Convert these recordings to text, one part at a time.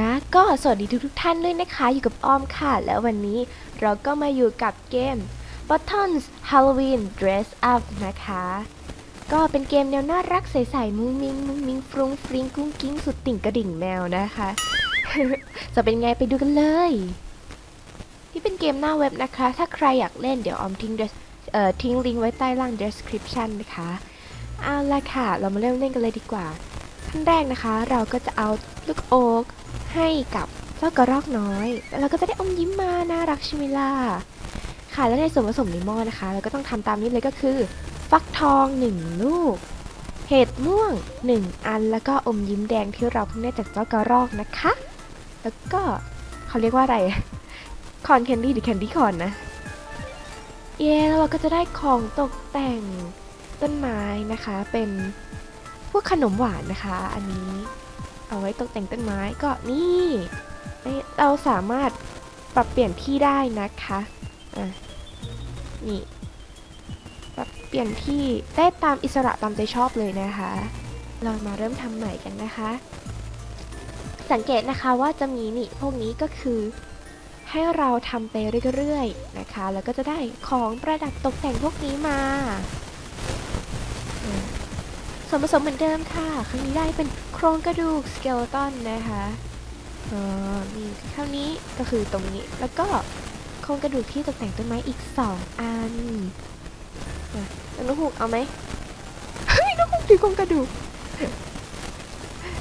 นะ ก็สวัสดีทุกทุกท่านด้วยนะคะ อยู่กับอ้อมค่ะ แล้ววันนี้เราก็มาอยู่กับเกม Buttons Halloween Dress Up นะคะ ก็เป็นเกมแนวน่ารักใสๆมุ้งมิ้งมุ้งมิ้งฟรุ้งฟริ้งกุ้งกิ้งสุดติ่งกระดิ่งแมวนะคะ จะเป็นไงไปดูกันเลยที่เป็นเกมหน้าเว็บนะคะ ถ้าใครอยากเล่นเดี๋ยวออมทิ้งเอ่อทิ้งลิงก์ไว้ใต้ล่าง description นะคะเอาละค่ะ เรามาเริ่มเล่นกันเลยดีกว่าขั้นแรกนะคะ เราก็จะเอาลูกโอ๊ก ให้กับเจ้ากระรอกน้อยเราก็จะได้อมยิ้มมาน่ารักช่ไหมล่ะค่ะแล้วในส่วนผสมในหม้อนะคะ เราก็ต้องทำตามนี้เลยก็คือ ฟักทอง 1 ลูก เห็ดม่วง 1 อันแล้วก็อมยิ้มแดงที่เราเพิ่งได้จากเจ้ากระรอกนะคะ แล้วก็เขาเรียกว่าอะไรคอนแคนดี้หรือแคนดี้คอนนะ เย้แล้วเราก็จะได้ของตกแต่งต้นไม้นะคะเป็นพวกขนมหวานนะคะ อันนี้ เอาไว้ตกแต่งต้นไม้ก็นี่เราสามารถปรับเปลี่ยนที่ได้นะคะอะนี่ปรับเปลี่ยนที่ได้ตามอิสระตามใจชอบเลยนะคะ เรามาเริ่มทำใหม่กันนะคะ สังเกตนะคะว่าจะมีนี่พวกนี้ก็คือให้เราทำไปเรื่อยๆนะคะ แล้วก็จะได้ของประดับตกแต่งพวกนี้มา วนผสมเหมือนเดิมค่ะ ครั้งนี้ได้เป็นโครงกระดูกสเกลตันนะคะเออมีเท่านี้ก็คือตรงนี้ แล้วก็โครงกระดูกที่ตกแต่งต้นไม้อีก 2 อันอะแล้วนกฮูกเอาไหมเฮ้ยนกฮูกถือโครงกระดูก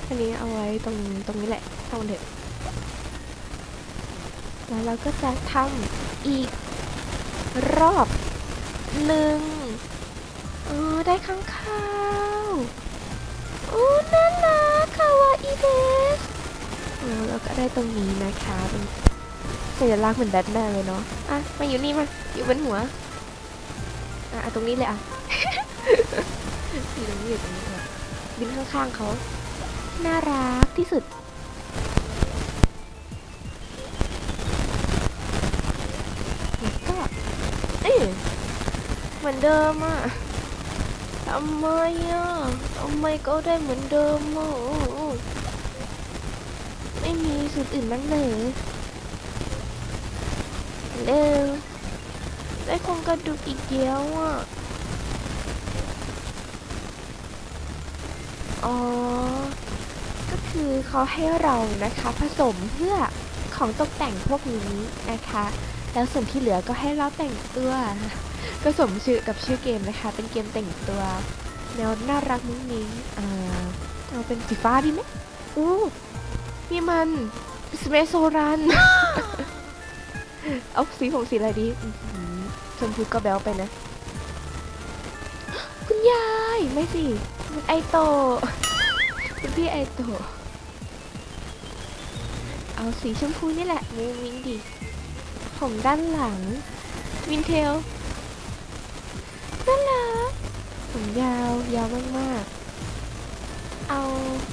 อันนี้เอาไว้ตรงตรงนี้แหละทำมันเถอะแล้วเราก็จะทำอีกรอบหนึ่ง เออได้ข้างข้าวโอ้น่ารักคาวาอีเดสเออแล้วก็ได้ตรงนี้นะคะเป็นสัญลักษณ์เหมือนแบทแมนเลยเนาะอะมาอยู่นี่มาอยู่บนหัวอะอาตรงนี้เลยอะอยู่ตรงนี้อยู่ตรงนี้บินข้างๆเขาน่ารักที่สุดแล้วก็เอ๊ะเหมือนเดิมอะ ทำไมอะทำไมก็ได้เหมือนเดิมอะไม่มีสูตรอื่นบ้างเลยเร็วได้โครงกระดูกอีกเดียวอะ อ๋อ ก็คือเขาให้เรานะคะผสมเพื่อของตกแต่งพวกนี้นะคะ แล้วส่วนที่เหลือก็ให้เราแต่งตัว ก็สมชื่อกับชื่อเกมนะคะ เป็นเกมแต่งตัว แนวน่ารักมุ้งมิ้งอ่าเอาเป็นสีฟ้าดีไหมอู้นี่มันสเมโซรัน เอาสีของสีอะไรดีชมพูก็แบลไปนะ คุณยาย ไม่สิไอโต คุณพี่ไอโต เอาสีชมพูนี่แหละมุ้งมิงดีผมด้านหลัง วินเทลน่ารักผม ยาวมากๆ เอา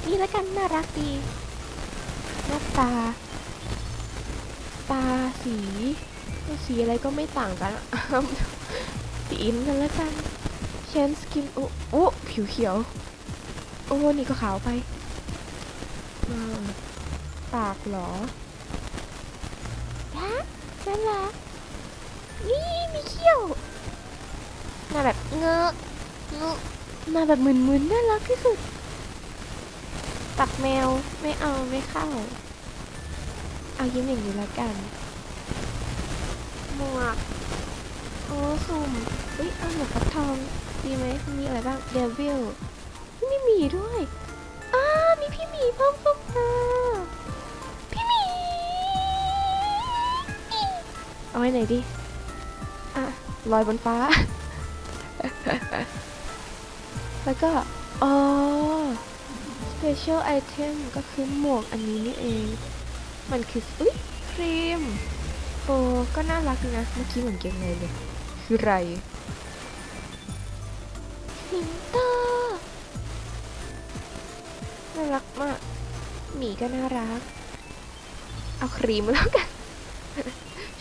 นี่แล้วกันน่ารักดี หน้าตา ตาสี สีอะไรก็ไม่ต่างกัน สีอินกันแล้วกันเชนสกินโอ้โอ้ผิวเขียว โอ้ นี่ก็ขาวไปปากเหรอฮะน่ารักนี่มีเขี้ยวหน้าแบบเงอะเงอะ หน้าแบบมึนๆน่ารักที่สุดตักแมวไม่เอาไม่เข้า เอายิ้มอย่างนี้ละกันหมวกโอ้สุ่มเฮ้ยเอาหมวกฟักทองดีไหมมีอะไรบ้างเดวิลมีหมีด้วยอ้ามีพี่หมีเพิ่มเข้ามาพี่หมีเอาไว้ไหนดิอะลอยบนฟ้า แล้วก็ อ๋อ special item ก็คือหมวกอันนี้นี่เอง มันคือ อุ๊ย ครีม โอ้ก็น่ารักนะ เมื่อกี้เหมือนเกงในเลย คืออะไรสิงโตน่ารักมาก หมีก็น่ารัก เอาครีมแล้วกัน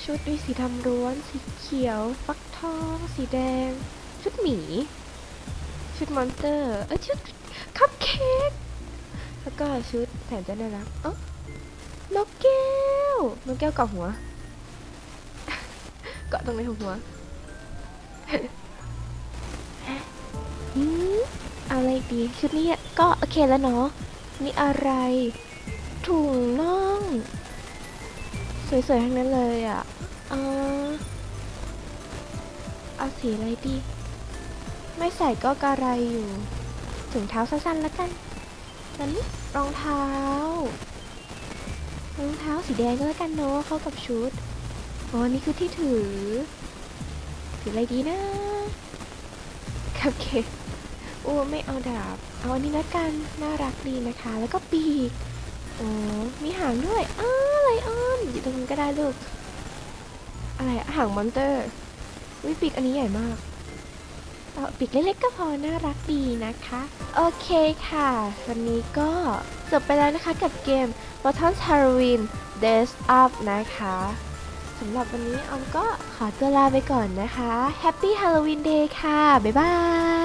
ชุดมีสีดำล้วน สีเขียว ฟักทอง สีแดง ชุดหมี ชุดมอนสเตอร์เอ้ยชุดคัพเค้กแล้วก็ชุดแสนจะน่ารักเอ๋อนกแก้วนกแก้วเกาะหัว เกาะตรงไหนของหัวอืมเอาอะไรดีชุดนี้ก็โอเคแล้วเนาะนี่อะไรถุงน่อง สวยๆทั้งนั้นเลยอะ เออเอาสีอะไรดี ไม่ใส่ก็กระไรอยู่ถุงเท้าสั้นๆแล้วกันนั้นรองเท้ารองเท้าสีแดงก็แล้วกันเนาะเข้ากับชุดอ๋อนี่คือที่ถือ ถืออะไรดีนะคัพเค้กโอ้ไม่เอาดาบ เอาอันนี้และกัน น่ารักดีนะคะ แล้วก็ปีกอ๋อมีหางด้วยอ้าไลออนอยู่ตรงนี้ก็ได้ลูก อะไรหางมอนเตอร์วิปีกอันนี้ใหญ่มาก เอาปีกเล็กๆก็พอน่ารักดีนะคะ โอเคค่ะ วันนี้ก็จบไปแล้วนะคะกับเกม Bottom Halloween Days Up นะคะสำหรับวันนี้ออมก็ขอตัวลาไปก่อนนะคะ Happy Halloween Day ค่ะ บ๊ายบาย